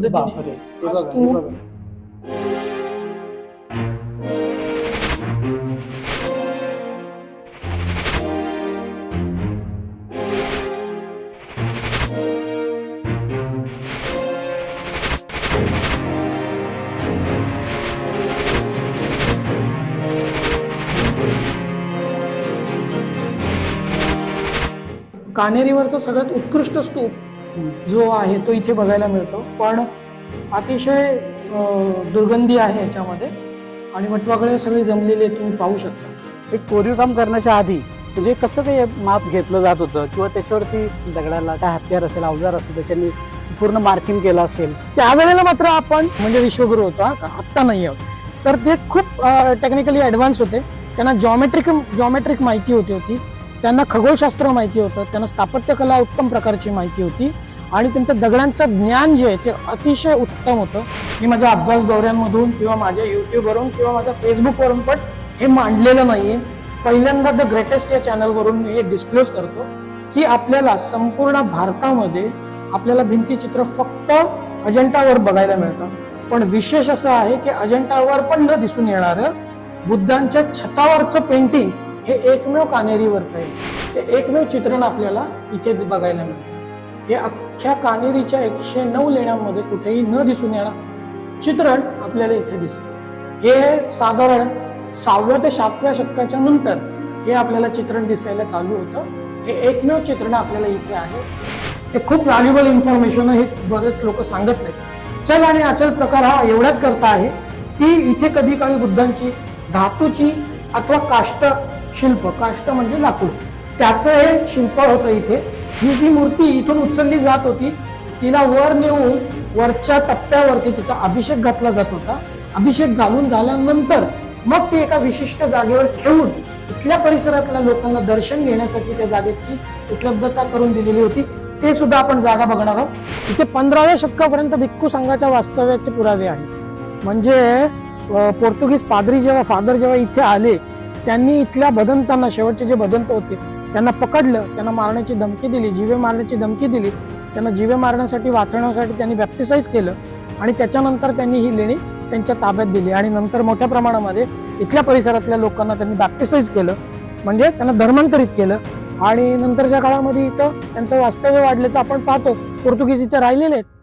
पद्धतीने बापरे. हे बघा हे बघा. कानेरीवरचा सगळ्यात उत्कृष्ट स्तूप जो आहे तो इथे बघायला मिळतो. पण अतिशय दुर्गंधी आहे याच्यामध्ये. आणि वटवागळे सगळे जमलेले तुम्ही पाहू शकता. एक कोरीव काम करण्याच्या आधी म्हणजे कसं ते माप घेतलं जात होतं? किंवा त्याच्यावरती दगडाला काय हत्यार असेल अवजार असेल त्याच्यानी पूर्ण मार्किंग केलं असेल? त्यावेळेला मात्र आपण म्हणजे विश्वगुरू होतो का आत्ता नाही आहोत. तर ते खूप टेक्निकली ॲडव्हान्स होते. त्यांना जॉमेट्रिक जॉमेट्रिक माहिती होती होती. त्यांना खगोलशास्त्र माहिती होतं. त्यांना स्थापत्यकला उत्तम प्रकारची माहिती होती. आणि त्यांचं दगडांचं ज्ञान जे आहे ते अतिशय उत्तम होतं. मी माझ्या अभ्यास दौऱ्यांमधून किंवा माझ्या युट्यूबवरून किंवा माझ्या फेसबुकवरून पण हे मांडलेलं नाहीये. पहिल्यांदा द ग्रेटेस्ट या चॅनलवरून मी हे डिस्क्लोज करतो की आपल्याला संपूर्ण भारतामध्ये आपल्याला भिंतीचित्र फक्त अजंठावर बघायला मिळतं. पण विशेष असं आहे की अजंठावर पण न दिसून येणारं बुद्धांच्या छतावरचं पेंटिंग हे एकमेव कानेरीवरचं आहे. ते एकमेव चित्रण आपल्याला इथे बघायला मिळतं. हे अख्ख्या कानेरीच्या एकशे नऊ लेण्यांमध्ये कुठेही न दिसून येणार चित्रण आपल्याला इथे दिसतं. हे साधारण सहाव्या ते सातव्या शतकाच्या नंतर हे आपल्याला चित्रण दिसायला चालू होतं. हे एकमेव चित्रण आपल्याला इथे आहे. हे खूप व्हॅल्युबल इन्फॉर्मेशन हे बरेच लोक सांगत नाही चल आणि अचल प्रकार हा एवढाच करता आहे की इथे कधी काळी बुद्धांची धातूची अथवा काष्ट शिल्प काष्ट म्हणजे लाकूड त्याचं हे शिल्प होतं इथे. ही जी मूर्ती इथून उचलली जात होती. तिला वर नेऊन वरच्या टप्प्यावरती तिचा अभिषेक घातला जात होता. अभिषेक घालून झाल्यानंतर मग ती एका विशिष्ट जागेवर ठेवून इथल्या परिसरातल्या लोकांना दर्शन घेण्यासाठी त्या जागेची उपलब्धता करून दिलेली होती. ते सुद्धा आपण जागा बघणार आहोत. इथे पंधराव्या शतकापर्यंत भिक्खू संघाच्या वास्तव्याचे पुरावे आहेत. म्हणजे पोर्तुगीज पादरी जेव्हा फादर जेव्हा इथे आले त्यांनी इथल्या बदंतांना शेवटचे जे बदंत होते त्यांना पकडलं त्यांना मारण्याची धमकी दिली जीवे मारण्याची धमकी दिली त्यांना जीवे मारण्यासाठी वाचवण्यासाठी त्यांनी बॅप्टिसाईज केलं आणि त्याच्यानंतर त्यांनी ही लेणी त्यांच्या ताब्यात दिली आणि नंतर मोठ्या प्रमाणामध्ये इथल्या परिसरातल्या लोकांना त्यांनी बॅप्टिसाईज केलं. म्हणजे त्यांना धर्मांतरित केलं. आणि नंतरच्या काळामध्ये इथं त्यांचं वास्तव्य वाढल्याचं आपण पाहतो. पोर्तुगीज इथे राहिलेले आहेत.